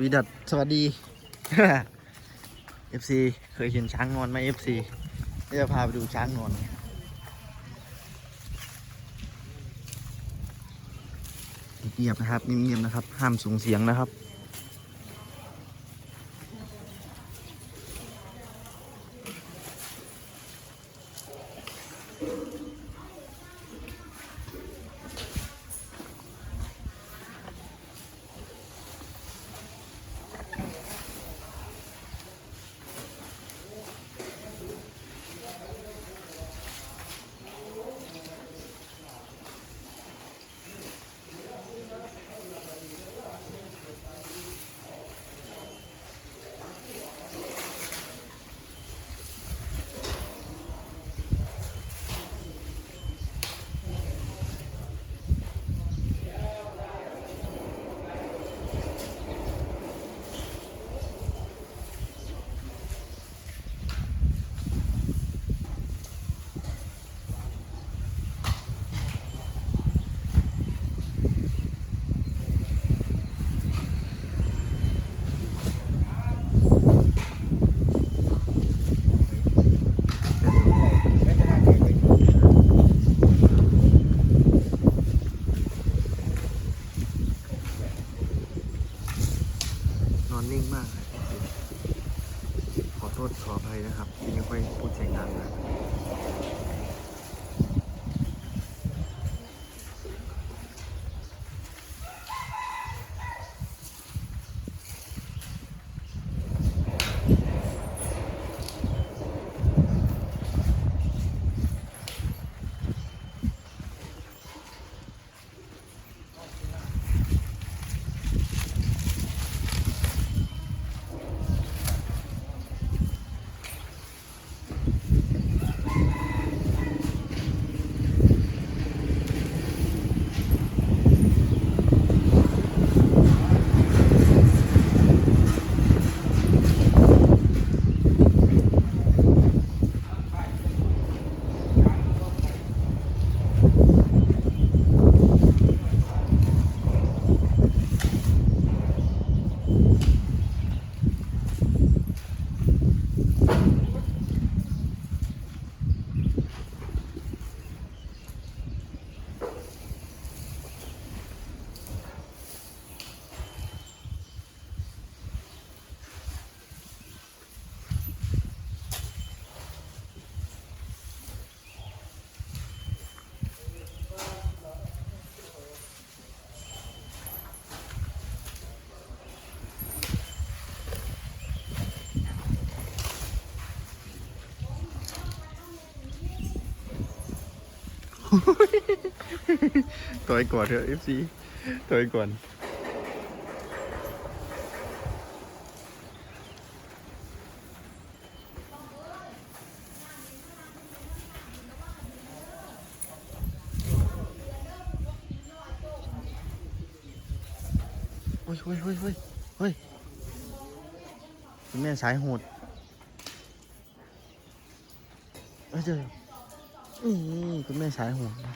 วีดัสสวัสดี FC เคยเห็นช้างนอนไหม FC เดี๋ยวจะพาไปดูช้างนอนเงียบนะครับเงียบๆนะครับ ห้ามสูงเสียงนะครับ ต่อยก่อนเถอะ FC ต่อยก่อนเฮ้ยเฮ้ยเฮ้ยเฮ้ยเฮ้ยคุณแม่สายโหดเฮ้ยเจอ นี่คุณแม่สายหดนะ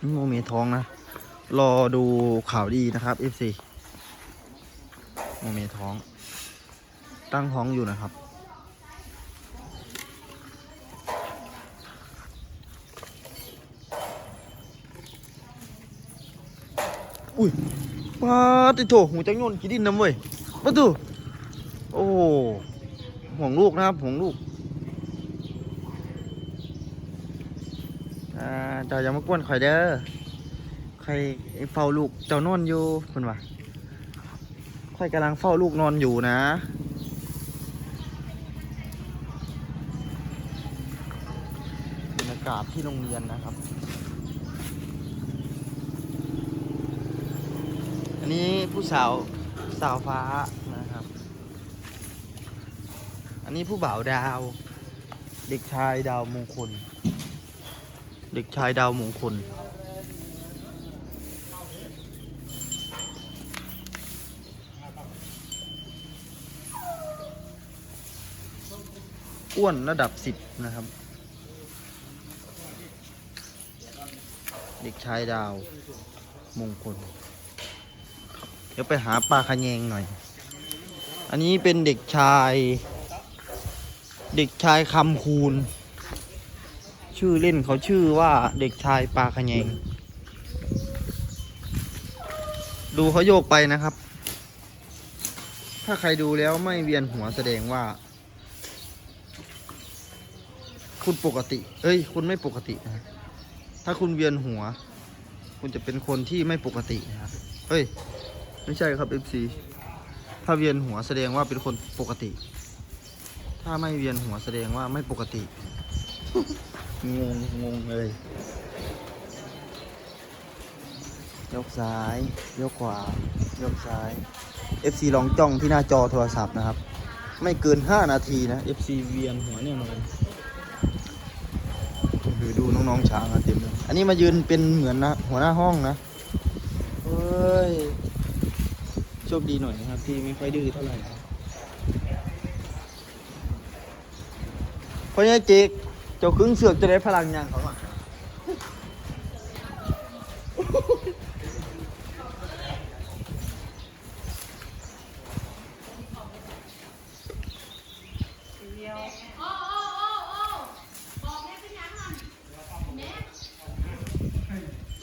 นี่โมเมท้องนะ รอดูข่าวดีนะครับ FC โมเมท้อง ตั้งท้องอยู่นะครับ อุ้ยปาติโถหูจังยนกี่ดินน้ำเว้ยมาดูโอ้โหห่วงลูกนะครับห่วงลูกอ่า เจ้าอย่ามากวนข่อยเด้อใครเฝ้าลูกเจ้านอนอยู่คุณวะข่อยกำลังเฝ้าลูกนอนอยู่นะบรรยากาศที่โรงเรียนนะครับ อันนี้ผู้สาวสาวฟ้านะครับ อันนี้ผู้บ่าวดาว เด็กชายดาวมงคล เด็กชายดาวมงคล อ้วนระดับสิบนะครับ เด็กชายดาวมงคล เดี๋ยวไปหาปลาขะแยงหน่อย อันนี้เป็นเด็กชาย เด็กชายคำคูณ ชื่อเล่นเขาชื่อว่าเด็กชายปลาขยงดูเขาโยกไปนะครับ ถ้าใครดูแล้วไม่เวียนหัวแสดงว่า คุณปกติ เอ้ย คุณไม่ปกตินะถ้าคุณเวียนหัว คุณจะเป็นคนที่ไม่ปกตินะครับเฮ้ย ไม่ใช่ครับ FC ถ้าเวียนหัวแสดงว่าเป็นคนปกติ ถ้าไม่เวียนหัวแสดงว่าไม่ปกติ งงงงเลย ยกซ้าย ยกขวา ยกซ้าย FC ลองจ้องที่หน้าจอโทรศัพท์นะครับ ไม่เกิน 5 นาทีนะ FC เวียนหัวแน่นอนคือดูน้องๆช้างอะเต็มเลยอันนี้มายืนเป็นเหมือนนะหัวหน้าห้องนะเฮ้ยโชคดีหน่อยนะครับ ที่ไม่ค่อยดื้อเท่าไหร่เพราะงี้เจ๊ก เจ้าครึ่งเสือกจะได้พลังยังเขาอะ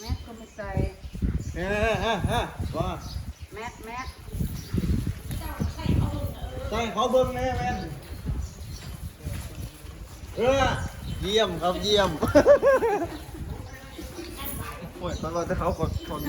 แม็กก็ไม่ใส่เฮ้ยเฮ้ยเฮ้ยว่าแม็กแม็กใช่เขาเบิ้งแม่แม่นเออ เยี่ยมครับเยี่ยมโอ้ยตอนเราจะเขากดคน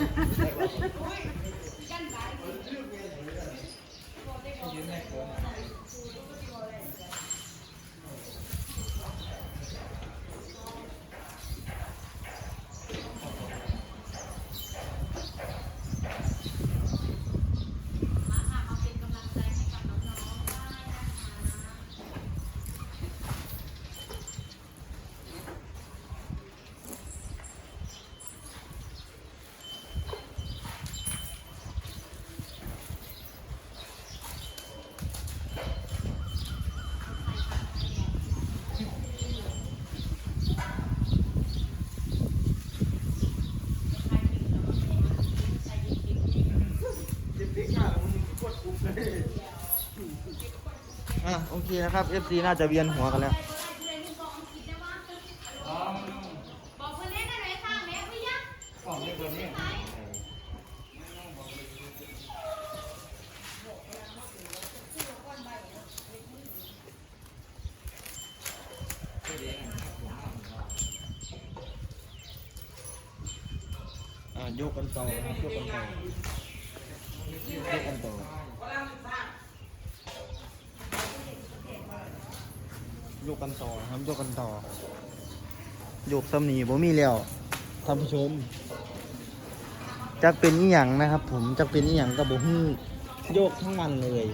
อะโอเคนะครับ FC น่าจะเวียนหัวกันแล้ว บอกคนเล่นอะไรข้างแม่พี่ยักษ์อะยกกันต่อครับยกกันต่อยกกันต่อ โยกกันต่อนะครับโยกกันต่อโยกสำนีบ่มีแล้วท่านผู้ชมจะเป็นอีหยังนะครับ ผมจะเป็นอีหยังกับบ่ฮู้โยกทั้งวันเลย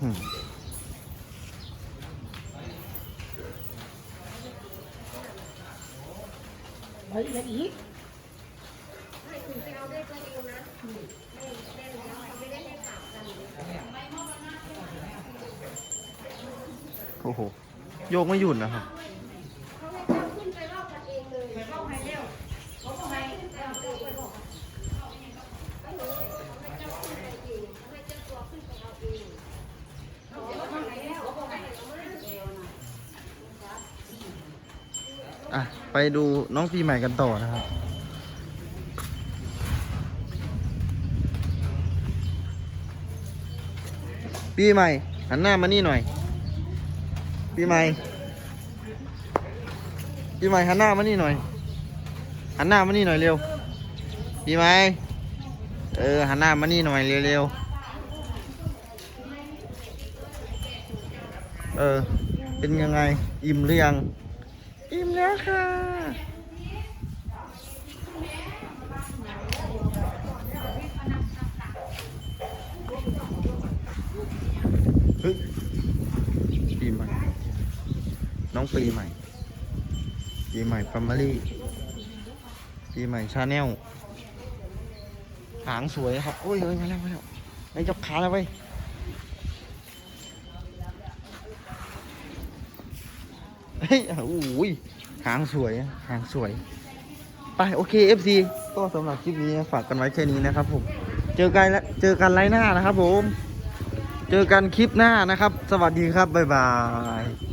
เฮ้ยแล้วอีกโอ้โห โยกไม่หยุดนะครับ อะ ไปดูน้องปีใหม่กันต่อนะครับ ปีใหม่ หันหน้ามานี่หน่อย ปีใหม่ ปีใหม่หันหน้ามานี่หน่อย หันหน้ามานี่หน่อยเร็ว ปีใหม่ เออ หันหน้ามานี่หน่อยเร็วๆ เออ เป็นยังไง อิ่มหรือยัง อิ่มแล้วค่ะเฮ้ยปีใหม่ น้องปีใหม่ ปีใหม่ฟามิลี่ปีใหม่ชาแนล หางสวยครับ โอ้ยเอ้ยมาแล้วมาแล้วไอ้ยกขาแล้วไป เฮ้ยโอ้ยหางสวยหางสวย ไปโอเค FC ก็สำหรับคลิปนี้ฝากกันไว้แค่นี้นะครับผม เจอกันแล้วเจอกันไลน์หน้านะครับผม เจอกันคลิปหน้านะครับ สวัสดีครับ บ๊ายบาย